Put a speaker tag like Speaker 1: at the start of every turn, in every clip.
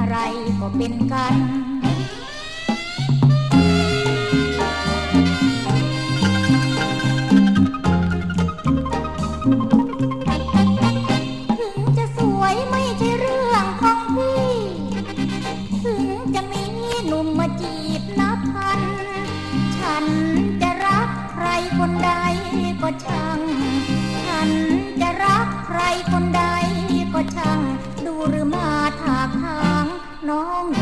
Speaker 1: อะไรก็เป็นกันถึงจะสวยไม่ใช่เรื่องของพี่ถึงจะมีหนุ่มมาจีบนับพันฉันจะรักใครคนใดก็ช่าง ฉันจะรักใครคนใดก็ช่าง น้อง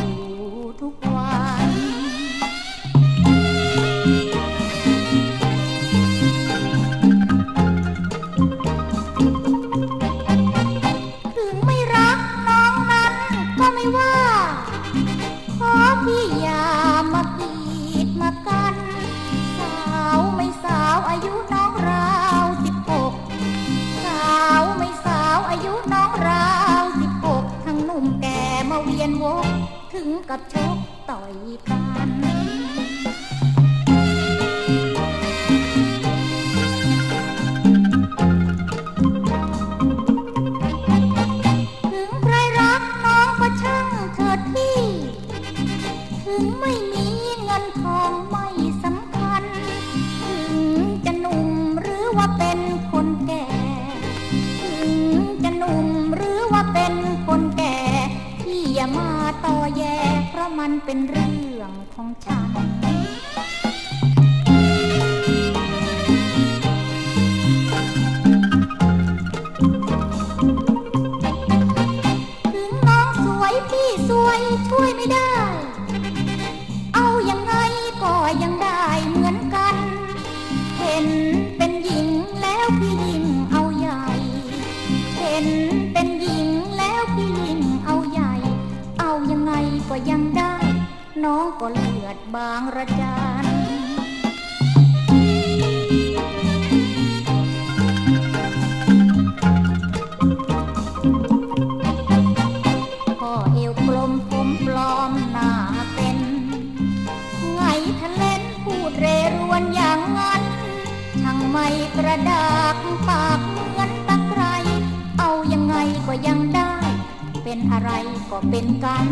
Speaker 1: นวกถึงกับชกต่อยกันถึงใครรักน้องก็ช่างเถิดพี่ ถึงไม่มีเงินทองไม่ มาต่อแย่เพราะมันเป็นเรื่องของฉัน ถึงน้องสวยพี่สวยช่วยไม่ได้ ก็เลือดบางระจันพ่อเอวกลมผมปลอมหน้าเป็นไงทะเลนพูดเรรวนอย่างนั้นช่างไม่กระดากปากเหมือนตะไครเอายังไงก็ยังได้ เป็นอะไรก็เป็นกัน